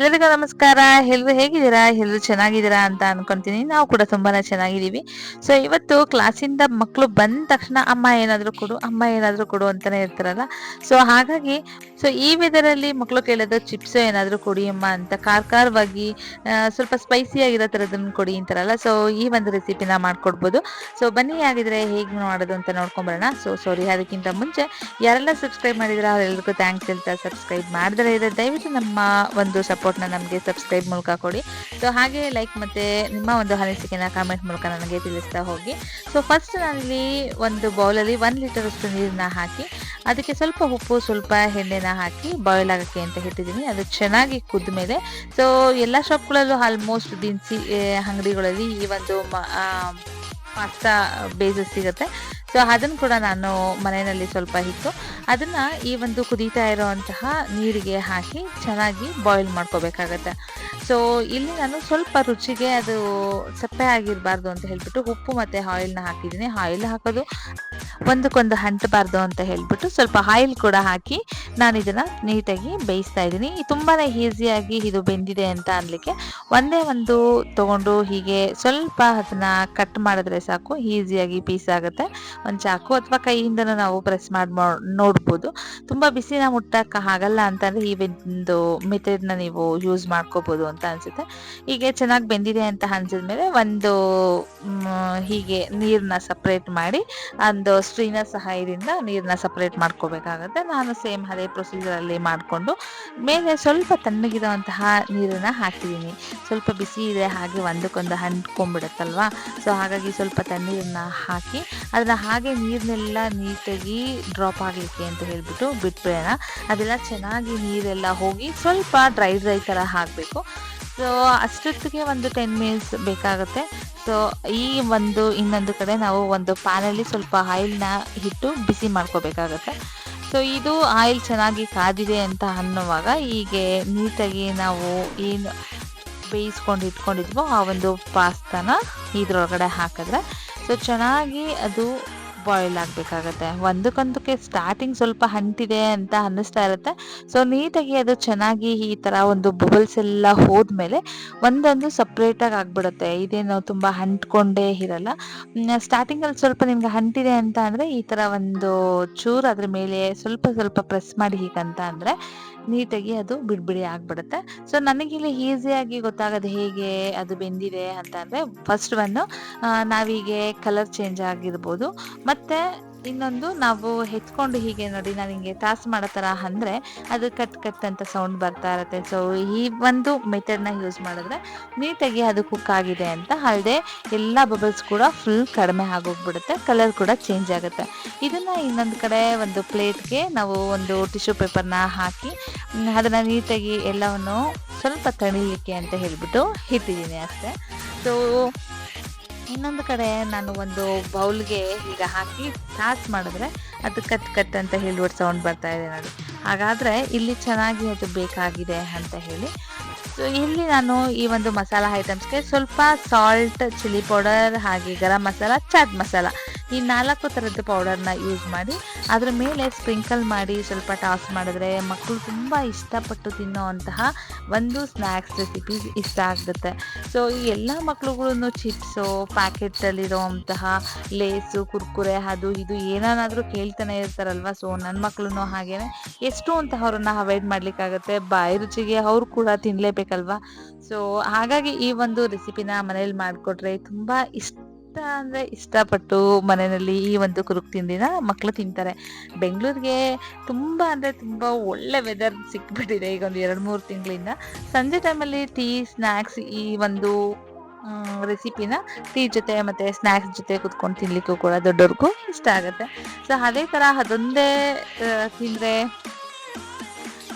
ಎಲ್ಲರಿಗೂ ನಮಸ್ಕಾರ. ಎಲ್ಲರೂ ಹೇಗಿದ್ದೀರಾ? ಎಲ್ಲರೂ ಚೆನ್ನಾಗಿದ್ದೀರಾ ಅಂತ ಅನ್ಕೊಂತೀನಿ. ನಾವು ಕೂಡ ತುಂಬಾನೇ ಚೆನ್ನಾಗಿದ್ದೀವಿ. ಸೊ ಇವತ್ತು ಕ್ಲಾಸಿಂದ ಮಕ್ಕಳು ಬಂದ ತಕ್ಷಣ ಅಮ್ಮ ಏನಾದರೂ ಕೊಡು, ಅಮ್ಮ ಏನಾದರೂ ಕೊಡು ಅಂತಾನೆ ಇರ್ತಾರಲ್ಲ. ಸೊ ಹಾಗಾಗಿ ಸೊ ಈ ವೆದರಲ್ಲಿ ಮಕ್ಕಳು ಕೇಳೋದು ಚಿಪ್ಸ್ ಏನಾದರೂ ಕೊಡಿ ಅಮ್ಮ ಅಂತ. ಖಾರ ಖಾರವಾಗಿ ಸ್ವಲ್ಪ ಸ್ಪೈಸಿ ಆಗಿರೋ ಥರದನ್ನು ಕೊಡಿ ಅಂತಾರಲ್ಲ. ಸೊ ಈ ಒಂದು ರೆಸಿಪಿನ ಮಾಡ್ಕೊಡ್ಬೋದು. ಸೊ ಬನ್ನಿ ಆಗಿದ್ರೆ ಹೇಗೆ ಮಾಡೋದು ಅಂತ ನೋಡ್ಕೊಂಬರೋಣ ಸೊ ಸಾರಿ ಅದಕ್ಕಿಂತ ಮುಂಚೆ ಯಾರೆಲ್ಲ ಸಬ್ಸ್ಕ್ರೈಬ್ ಮಾಡಿದ್ರೆ ಅವರೆಲ್ಲರಿಗೂ ಥ್ಯಾಂಕ್ಸ್ ಹೇಳ್ತಾ ಸಬ್ಸ್ಕ್ರೈಬ್ ಮಾಡಿದ್ರೆ ಇದ್ರೆ ದಯವಿಟ್ಟು ನಮ್ಮ ಒಂದು ಸಪೋರ್ಟ್ನ ನಮಗೆ ಸಬ್ಸ್ಕ್ರೈಬ್ ಮೂಲಕ ಕೊಡಿ. ಸೊ ಹಾಗೆ ಲೈಕ್ ಮತ್ತು ನಿಮ್ಮ ಒಂದು ಅನಿಸಿಕೆನ ಕಾಮೆಂಟ್ ಮೂಲಕ ನನಗೆ ತಿಳಿಸ್ತಾ ಹೋಗಿ. ಸೊ ಫಸ್ಟ್ ನಾನಿಲ್ಲಿ ಒಂದು ಬೌಲಲ್ಲಿ ಲೀಟರ್ ಲೀಟರಷ್ಟು ನೀರನ್ನ ಹಾಕಿ, ಅದಕ್ಕೆ ಸ್ವಲ್ಪ ಉಪ್ಪು, ಸ್ವಲ್ಪ ಎಣ್ಣೆನ ಹಾಕಿ ಬಾಯ್ಲ್ ಆಗೋಕ್ಕೆ ಅಂತ ಇಟ್ಟಿದ್ದೀನಿ. ಅದು ಚೆನ್ನಾಗಿ ಕುದ್ದ ಮೇಲೆ ಸೊ ಎಲ್ಲ ಶಾಪ್ಗಳಲ್ಲೂ ಆಲ್ಮೋಸ್ಟ್ ದಿನಸಿ ಅಂಗಡಿಗಳಲ್ಲಿ ಈ ಒಂದು ಪಾಸ್ತಾ ಬೇಸಸ್ ಸಿಗುತ್ತೆ. ಸೊ ಅದನ್ನು ಕೂಡ ನಾನು ಮನೆಯಲ್ಲಿ ಸ್ವಲ್ಪ ಇತ್ತು ಅದನ್ನು ಈ ಒಂದು ಕುದೀತಾ ಇರೋವಂತಹ ನೀರಿಗೆ ಹಾಕಿ ಚೆನ್ನಾಗಿ ಬಾಯ್ಲ್ ಮಾಡ್ಕೋಬೇಕಾಗತ್ತೆ. ಸೊ ಇಲ್ಲಿ ನಾನು ಸ್ವಲ್ಪ ರುಚಿಗೆ ಅದು ಸಪ್ಪೆ ಆಗಿರಬಾರ್ದು ಅಂತ ಹೇಳ್ಬಿಟ್ಟು ಉಪ್ಪು ಮತ್ತು ಆಯಿಲ್ನ ಹಾಕಿದ್ದೀನಿ. ಆಯಿಲ್ ಹಾಕೋದು ಒಂದಕ್ಕೊಂದು ಅಂಟಬಾರ್ದು ಅಂತ ಹೇಳ್ಬಿಟ್ಟು ಸ್ವಲ್ಪ ಆಯಿಲ್ ಕೂಡ ಹಾಕಿ ನಾನು ಇದನ್ನು ನೀಟಾಗಿ ಬೇಯಿಸ್ತಾ ಇದ್ದೀನಿ. ತುಂಬಾ ಈಸಿಯಾಗಿ ಇದು ಬೆಂದಿದೆ ಅಂತ ಅನ್ಲಿಕ್ಕೆ ಒಂದೇ ಒಂದು ತಗೊಂಡು ಹೀಗೆ ಸ್ವಲ್ಪ ಅದನ್ನ ಕಟ್ ಮಾಡಿದ್ರೆ ಸಾಕು ಈಸಿಯಾಗಿ ಪೀಸ್ ಆಗುತ್ತೆ. ಒಂದು ಚಾಕು ಅಥವಾ ಕೈಯಿಂದನೂ ನಾವು ಪ್ರೆಸ್ ಮಾಡಿ ನೋಡ್ಬೋದು. ತುಂಬ ಬಿಸಿನ ಮುಟ್ಟಕ್ಕೆ ಆಗಲ್ಲ ಅಂತಂದರೆ ಈ ಒಂದು ಮೆಥಡ್ನ ನೀವು ಯೂಸ್ ಮಾಡ್ಕೋಬೋದು ಅಂತ ಅನಿಸುತ್ತೆ. ಹೀಗೆ ಚೆನ್ನಾಗಿ ಬೆಂದಿದೆ ಅಂತ ಅನ್ಸಿದ್ಮೇಲೆ ಒಂದು ಹೀಗೆ ನೀರನ್ನ ಸಪ್ರೇಟ್ ಮಾಡಿ, ಒಂದು ಸ್ಟ್ರೀನರ್ ಸಹಾಯದಿಂದ ನೀರನ್ನ ಸಪ್ರೇಟ್ ಮಾಡ್ಕೋಬೇಕಾಗತ್ತೆ. ನಾನು ಸೇಮ್ ಅದೇ ಪ್ರೊಸೀಜರಲ್ಲಿ ಮಾಡಿಕೊಂಡು, ಮೇಲೆ ಸ್ವಲ್ಪ ತಣ್ಣಗಿರುವಂತಹ ನೀರನ್ನ ಹಾಕಿದ್ದೀನಿ ಸ್ವಲ್ಪ ಬಿಸಿ ಇದೆ, ಹಾಗೆ ಒಂದಕ್ಕೊಂದು ಅಂಟ್ಕೊಂಡ್ಬಿಡುತ್ತಲ್ವಾ? ಸೊ ಹಾಗಾಗಿ ಸ್ವಲ್ಪ ತಣ್ಣೀರನ್ನ ಹಾಕಿ, ಅದನ್ನ ಹಾಗೆ ನೀರನ್ನೆಲ್ಲ ನೀಟಾಗಿ ಡ್ರಾಪ್ ಆಗಲಿಕ್ಕೆ ಅಂತ ಹೇಳ್ಬಿಟ್ಟು ಬಿಟ್ಬಿಡೋಣ. ಅದೆಲ್ಲ ಚೆನ್ನಾಗಿ ನೀರೆಲ್ಲ ಹೋಗಿ ಸ್ವಲ್ಪ ಡ್ರೈ ಡ್ರೈ ಥರ ಹಾಕಬೇಕು. ಸೊ ಅಷ್ಟೊತ್ತಿಗೆ ಒಂದು ಟೆನ್ ಮಿನಿಟ್ಸ್ ಬೇಕಾಗುತ್ತೆ. ಸೊ ಈ ಒಂದು ಇನ್ನೊಂದು ಕಡೆ ನಾವು ಒಂದು ಪ್ಯಾನಲ್ಲಿ ಸ್ವಲ್ಪ ಆಯಿಲ್ನ ಇಟ್ಟು ಬಿಸಿ ಮಾಡ್ಕೋಬೇಕಾಗತ್ತೆ. ಸೊ ಇದು ಆಯಿಲ್ ಚೆನ್ನಾಗಿ ಕಾದಿದೆ ಅಂತ ಅನ್ನುವಾಗ ಹೀಗೆ ನೀಟಾಗಿ ನಾವು ಏನು ಬೇಯಿಸ್ಕೊಂಡು ಇಟ್ಕೊಂಡಿದ್ವೋ ಆ ಒಂದು ಪಾಸ್ತಾನ ಇದ್ರೊಳಗಡೆ ಹಾಕಿದ್ರೆ. ಸೊ ಚೆನ್ನಾಗಿ ಅದು ಬಾಯ್ಲ್ ಆಗಬೇಕಾಗತ್ತೆ. ಒಂದಕ್ಕೊಂದಕ್ಕೆ ಸ್ಟಾರ್ಟಿಂಗ್ ಸ್ವಲ್ಪ ಹಂಟಿದೆ ಅಂತ ಅನ್ನಿಸ್ತಾ ಇರುತ್ತೆ. ಸೊ ನೀಟಾಗಿ ಅದು ಚೆನ್ನಾಗಿ ಈ ಥರ ಒಂದು ಬಬಲ್ಸ್ ಎಲ್ಲ ಹೋದ್ಮೇಲೆ ಒಂದೊಂದು ಸಪ್ರೇಟಾಗಿ ಆಗಿಬಿಡುತ್ತೆ. ಇದೇನು ತುಂಬ ಅಂಟ್ಕೊಂಡೇ ಇರಲ್ಲ. ಸ್ಟಾರ್ಟಿಂಗಲ್ಲಿ ಸ್ವಲ್ಪ ನಿಮ್ಗೆ ಹಂಟಿದೆ ಅಂತ ಅಂದರೆ ಈ ಥರ ಒಂದು ಚೂರು ಅದ್ರ ಮೇಲೆ ಸ್ವಲ್ಪ ಸ್ವಲ್ಪ ಪ್ರೆಸ್ ಮಾಡಿ ಹೀಗಂತ ಅಂದರೆ ನೀಟಾಗಿ ಅದು ಬಿಡ್ಬಿಡಿ ಆಗ್ಬಿಡುತ್ತೆ. ಸೊ ನನಗಿಲ್ಲಿ ಈಸಿಯಾಗಿ ಗೊತ್ತಾಗೋದು ಹೇಗೆ ಅದು ಬೆಂದಿದೆ ಅಂತ ಅಂದರೆ ಫಸ್ಟ್ ಒಂದು ನಾವೀಗೆ ಕಲರ್ ಚೇಂಜ್ ಆಗಿರ್ಬೋದು. ಮತ್ತು ಇನ್ನೊಂದು ನಾವು ಹೆಚ್ಕೊಂಡು ಹೀಗೆ ನೋಡಿ ನಾನು ಹಿಂಗೆ ಟಾಸ್ ಮಾಡೋ ಥರ ಅಂದರೆ ಅದು ಕಟ್ ಕಟ್ ಅಂತ ಸೌಂಡ್ ಬರ್ತಾ ಇರುತ್ತೆ. ಸೊ ಈ ಒಂದು ಮೆಥಡ್ನ ಯೂಸ್ ಮಾಡಿದ್ರೆ ನೀಟಾಗಿ ಅದು ಕುಕ್ ಆಗಿದೆ ಅಂತ ಅಲ್ಲದೆ ಎಲ್ಲ ಬಬಲ್ಸ್ ಕೂಡ ಫುಲ್ ಕಡಿಮೆ ಆಗೋಗ್ಬಿಡುತ್ತೆ ಕಲರ್ ಕೂಡ ಚೇಂಜ್ ಆಗುತ್ತೆ. ಇದನ್ನು ಇನ್ನೊಂದು ಕಡೆ ಒಂದು ಪ್ಲೇಟ್ಗೆ ನಾವು ಒಂದು ಟಿಶ್ಯೂ ಪೇಪರ್ನ ಹಾಕಿ ಅದನ್ನು ನೀಟಾಗಿ ಎಲ್ಲವನ್ನು ಸ್ವಲ್ಪ ತಣಿಲಿಕ್ಕೆ ಅಂತ ಹೇಳಿಬಿಟ್ಟು ಇಟ್ಟಿದ್ದೀನಿ ಅಷ್ಟೇ. ಸೊ ಇನ್ನೊಂದು ಕಡೆ ನಾನು ಒಂದು ಬೌಲ್ಗೆ ಈಗ ಹಾಕಿ ಟಾಸ್ ಮಾಡಿದ್ರೆ ಅದು ಕಟ್ ಕಟ್ ಅಂತ ಹೇಳ್ಬಿಟ್ಟು ಸೌಂಡ್ ಬರ್ತಾ ಇದೆ ನೋಡಿ. ಹಾಗಾದರೆ ಇಲ್ಲಿ ಚೆನ್ನಾಗಿ ಅದು ಬೇಕಾಗಿದೆ ಅಂತ ಹೇಳಿ. ಸೊ ಇಲ್ಲಿ ನಾನು ಈ ಒಂದು ಮಸಾಲ ಐಟಮ್ಸ್ಗೆ ಸ್ವಲ್ಪ ಸಾಲ್ಟ್ ಚಿಲ್ಲಿ ಪೌಡರ್ ಹಾಗೆ ಗರಂ ಮಸಾಲ ಚಾಟ್ ಮಸಾಲ ಈ ನಾಲ್ಕು ಥರದ ಪೌಡರ್ನ ಯೂಸ್ ಮಾಡಿ ಅದ್ರ ಮೇಲೆ ಸ್ಪ್ರಿಂಕಲ್ ಮಾಡಿ ಸ್ವಲ್ಪ ಟಾಸ್ ಮಾಡಿದ್ರೆ ಮಕ್ಕಳು ತುಂಬ ಇಷ್ಟಪಟ್ಟು ತಿನ್ನೋವಂತಹ ಒಂದು ಸ್ನ್ಯಾಕ್ಸ್ ರೆಸಿಪಿ ಇಷ್ಟ ಆಗುತ್ತೆ ಸೊ ಈ ಎಲ್ಲ ಮಕ್ಳುಗಳು ಚಿಪ್ಸು ಪ್ಯಾಕೆಟಲ್ಲಿರೋವಂತಹ ಲೇಸು ಕುರ್ಕುರೆ ಅದು ಇದು ಏನಾದರೂ ಕೇಳ್ತಾನೆ ಇರ್ತಾರಲ್ವ? ಸೊ ನನ್ನ ಮಕ್ಕಳು ಹಾಗೇನೆ. ಎಷ್ಟು ಅಂತ ಅವ್ರನ್ನ ಅವಾಯ್ಡ್ ಮಾಡ್ಲಿಕ್ಕಾಗತ್ತೆ. ಬಾಯಿ ರುಚಿಗೆ ಅವ್ರು ಕೂಡ ತಿನ್ನಲೇಬೇಕಲ್ವಾ ಸೊ ಹಾಗಾಗಿ ಈ ಒಂದು ರೆಸಿಪಿನ ಮನೇಲಿ ಮಾಡಿಕೊಟ್ರೆ ತುಂಬ ಇಷ್ಟ ಅಂದರೆ ಇಷ್ಟಪಟ್ಟು ಮನೆಯಲ್ಲಿ ಈ ಒಂದು ಕುರುಕ್ ತಿಂಡಿನ ಮಕ್ಕಳು ತಿಂತಾರೆ. ಬೆಂಗಳೂರಿಗೆ ತುಂಬ ಅಂದರೆ ತುಂಬ ಒಳ್ಳೆ ವೆದರ್ ಸಿಕ್ಬಿಟ್ಟಿದೆ ಈಗ ಒಂದು ಎರಡು ಮೂರು ತಿಂಗಳಿಂದ. ಸಂಜೆ ಟೈಮಲ್ಲಿ ಟೀ ಸ್ನ್ಯಾಕ್ಸ್ ಈ ಒಂದು ರೆಸಿಪಿನ ಟೀ ಜೊತೆ ಮತ್ತು ಸ್ನ್ಯಾಕ್ಸ್ ಜೊತೆ ಕುತ್ಕೊಂಡು ತಿನ್ಲಿಕ್ಕೂ ಕೂಡ ದೊಡ್ಡವ್ರಿಗೂ ಇಷ್ಟ ಆಗುತ್ತೆ. ಸೊ ಅದೇ ಥರ ಅದೊಂದೇ ತಿಂದರೆ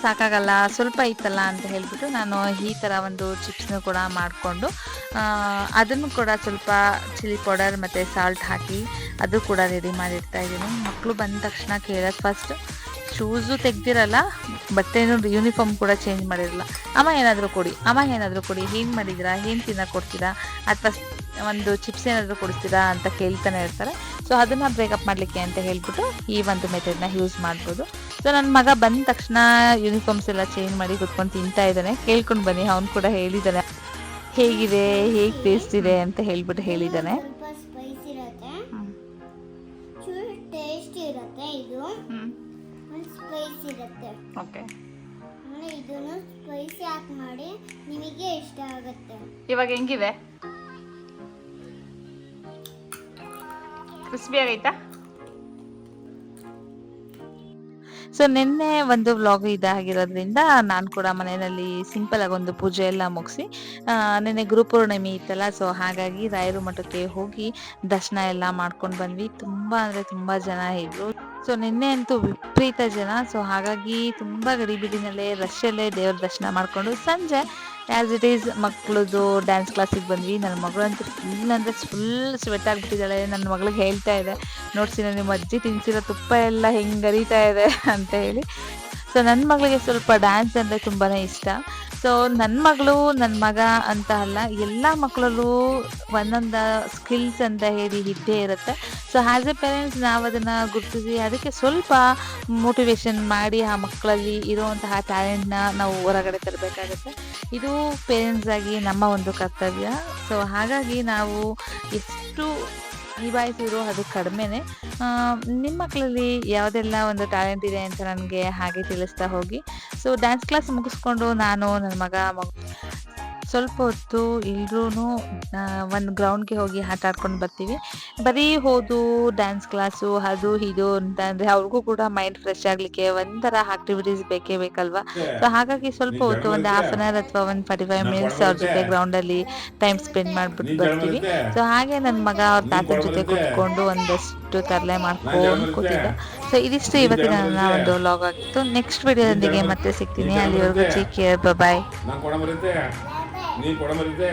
ಸಾಕಾಗಲ್ಲ, ಸ್ವಲ್ಪ ಇತ್ತಲ್ಲ ಅಂತ ಹೇಳಿಬಿಟ್ಟು ನಾನು ಈ ಥರ ಒಂದು ಚಿಪ್ಸ್ನು ಕೂಡ ಮಾಡಿಕೊಂಡು ಅದನ್ನು ಕೂಡ ಸ್ವಲ್ಪ ಚಿಲ್ಲಿ ಪೌಡರ್ ಮತ್ತು ಸಾಲ್ಟ್ ಹಾಕಿ ಅದು ಕೂಡ ರೆಡಿ ಮಾಡಿರ್ತಾ ಇದ್ದೀನಿ. ಮಕ್ಕಳು ಬಂದ ತಕ್ಷಣ ಕೇಳೋದು ಫಸ್ಟ್ ಶೂಸು ತೆಗ್ದಿರಲ್ಲ, ಬಟ್ಟೆನೂ ಯೂನಿಫಾರ್ಮ್ ಕೂಡ ಚೇಂಜ್ ಮಾಡಿರಲ್ಲ. ಅಮ್ಮ ಏನಾದರೂ ಕೊಡಿ, ಅಮ್ಮ ಏನಾದರೂ ಕೊಡಿ ಏನು ಮಾಡಿದ್ದೀರಾ ಏನು ತಿನ್ನಕ್ಕೆ ಕೊಡ್ತೀರಾ, ಅಥವಾ ಒಂದು ಚಿಪ್ಸ್ ಏನಾದರೂ ಕೊಡಿಸ್ತೀರಾ ಅಂತ ಕೇಳ್ತಾನೆ ಇರ್ತಾರೆ. ಸೊ ಅದನ್ನು ಬ್ರೇಕಪ್ ಮಾಡಲಿಕ್ಕೆ ಅಂತ ಹೇಳ್ಬಿಟ್ಟು ಈ ಒಂದು ಮೆಥಡ್ನ ಯೂಸ್ ಮಾಡ್ಬೋದು. ಸೊ ನನ್ನ ಮಗ ಬಂದ ತಕ್ಷಣ ಯೂನಿಫಾರ್ಮ್ಸ್ ಎಲ್ಲ ಚೇಂಜ್ ಮಾಡಿ ಕುತ್ಕೊಂಡು ತಿಂತಾ ಇದ್ದಾನೆ. ಕೇಳ್ಕೊಂಡು ಬನ್ನಿ ಅವನು ಕೂಡ ಹೇಳಿದ್ದಾನೆ. ಹೇಗಿದೆ ಹೇಗೆ ಟೇಸ್ಟ್ ಇದೆ ಅಂತ ಹೇಳ್ಬಿಟ್ಟು ಹೇಳಿದ್ದಾನೆ. ಓಕೆ ಆಮೇಲೆ ಇದನ್ನು ಸ್ಪೈಸಿ ಹಾಕಿ ಮಾಡಿ ನಿಮಗೆ ಇಷ್ಟ ಆಗುತ್ತೆ. ಇವಾಗ ಹೆಂಗಿದೆ? ಕ್ರಿಸ್ಪಿ ಆಗೈತಾ ಸೊ ನಿನ್ನೆ ಒಂದು ವ್ಲಾಗ್ ಇದಾಗಿರೋದ್ರಿಂದ ನಾನು ಕೂಡ ಮನೆಯಲ್ಲಿ ಸಿಂಪಲ್ ಆಗಿ ಒಂದು ಪೂಜೆ ಎಲ್ಲ ಮುಗಿಸಿ ನಿನ್ನೆ ಗುರುಪೂರ್ಣಿಮೆ ಇತ್ತಲ್ಲ ಸೊ ಹಾಗಾಗಿ ರಾಯರು ಮಠಕ್ಕೆ ಹೋಗಿ ದರ್ಶನ ಎಲ್ಲ ಮಾಡ್ಕೊಂಡು ಬಂದ್ವಿ. ತುಂಬಾ ಅಂದ್ರೆ ತುಂಬಾ ಜನ ಇದ್ರು. ಸೊ ನಿನ್ನೆ ಅಂತೂ ವಿಪರೀತ ಜನ ಸೊ ಹಾಗಾಗಿ ತುಂಬಾ ಗಡಿಬಿಡಿನಲ್ಲೇ ಅಲ್ಲೇ ದೇವ್ರ ದರ್ಶನ ಮಾಡ್ಕೊಂಡು ಸಂಜೆ ಆಸ್ ಇಟ್ ಈಸ್ ಮಕ್ಕಳದು ಡ್ಯಾನ್ಸ್ ಕ್ಲಾಸಿಗೆ ಬಂದ್ವಿ. ನನ್ನ ಮಗಳಂತೂ ಫುಲ್ ಅಂದರೆ ಫುಲ್ ಸ್ವೆಟ್ ಆಗಿಬಿಟ್ಟಿದ್ದಾಳೆ. ನನ್ನ ಮಗಳಿಗೆ ಹೇಳ್ತಾ ಇದೆ ನೋಡ್ಸಿ ನಿಮ್ಮ ಅಜ್ಜಿ ತಿನ್ಸಿರೋ ತುಪ್ಪ ಎಲ್ಲ ಹೆಂಗೆ ಅರಿತಾ ಇದೆ? ಅಂತ ಹೇಳಿ. ಸೊ ನನ್ನ ಮಗಳಿಗೆ ಸ್ವಲ್ಪ ಡ್ಯಾನ್ಸ್ ಅಂದರೆ ತುಂಬಾ ಇಷ್ಟ. ಸೊ ನನ್ನ ಮಗಳು ನನ್ನ ಮಗ ಅಂತ ಅಲ್ಲ, ಎಲ್ಲ ಮಕ್ಕಳಲ್ಲೂ ಒಂದೊಂದು ಸ್ಕಿಲ್ಸ್ ಅಂತ ಹೇಳಿ ಇದ್ದೇ ಇರುತ್ತೆ. ಸೊ ಆ್ಯಸ್ ಎ ಪೇರೆಂಟ್ಸ್ ನಾವು ಅದನ್ನು ಗುರುತಿಸಿ ಅದಕ್ಕೆ ಸ್ವಲ್ಪ ಮೋಟಿವೇಶನ್ ಮಾಡಿ ಆ ಮಕ್ಕಳಲ್ಲಿ ಇರುವಂತಹ ಟ್ಯಾಲೆಂಟ್ನ ನಾವು ಹೊರಗಡೆ ತರಬೇಕಾಗುತ್ತೆ. ಇದು ಪೇರೆಂಟ್ಸ್ ಆಗಿ ನಮ್ಮ ಒಂದು ಕರ್ತವ್ಯ. ಸೊ ಹಾಗಾಗಿ ನಾವು ಎಷ್ಟು ನಿಭಾಯಿಸಿದ್ರು ಅದು ಕಡಿಮೆನೆ. ನಿಮ್ಮ ಮಕ್ಕಳಲ್ಲಿ ಯಾವುದೆಲ್ಲ ಒಂದು ಟ್ಯಾಲೆಂಟ್ ಇದೆ ಅಂತ ನನಗೆ ಹಾಗೆ ತಿಳಿಸ್ತಾ ಹೋಗಿ. ಸೊ ಡ್ಯಾನ್ಸ್ ಕ್ಲಾಸ್ ಮುಗಿಸ್ಕೊಂಡು ನಾನು ನನ್ನ ಮಗ, ಮಗು ಸ್ವಲ್ಪ ಹೊತ್ತು ಎಲ್ಲರೂ ಒಂದು ಗ್ರೌಂಡ್ಗೆ ಹೋಗಿ ಆಟ ಆಡ್ಕೊಂಡು ಬರ್ತೀವಿ. ಬರೀ ಹೋದು ಡ್ಯಾನ್ಸ್ ಕ್ಲಾಸು ಅದು ಇದು ಅಂತ ಅಂದರೆ ಅವ್ರಿಗೂ ಕೂಡ ಮೈಂಡ್ ಫ್ರೆಶ್ ಆಗಲಿಕ್ಕೆ ಒಂಥರ ಆಕ್ಟಿವಿಟೀಸ್ ಬೇಕೇ ಬೇಕಲ್ವಾ? ಸೊ ಹಾಗಾಗಿ ಸ್ವಲ್ಪ ಹೊತ್ತು ಒಂದು ಹಾಫ್ ಆನ್ ಅವರ್ ಅಥವಾ ಒಂದು ಫಾರ್ಟಿ ಫೈವ್ ಮಿನಿಟ್ಸ್ ಅವ್ರ ಜೊತೆ ಗ್ರೌಂಡಲ್ಲಿ ಟೈಮ್ ಸ್ಪೆಂಡ್ ಮಾಡಿಬಿಟ್ಟು ಬರ್ತೀವಿ. ಸೊ ಹಾಗೆ ನನ್ನ ಮಗ ಅವ್ರ ತಾತನ ಜೊತೆ ಕೂತ್ಕೊಂಡು ಒಂದಷ್ಟು ತರಲೆ ಮಾಡ್ಕೊಂಡು ಕೂತಿದ್ದ ಸೊ ಇದಿಷ್ಟು ಇವತ್ತಿನ ನನ್ನ ಒಂದು ವ್ಲಾಗ್ ಆಗಿತ್ತು. ನೆಕ್ಸ್ಟ್ ವಿಡಿಯೋದೊಂದಿಗೆ ಮತ್ತೆ ಸಿಗ್ತೀನಿ. ಅಲ್ಲಿವರೆಗೂ ಟೇಕ್ ಕೇರ್ ಬಾಯ್ நீ குடமறித்தே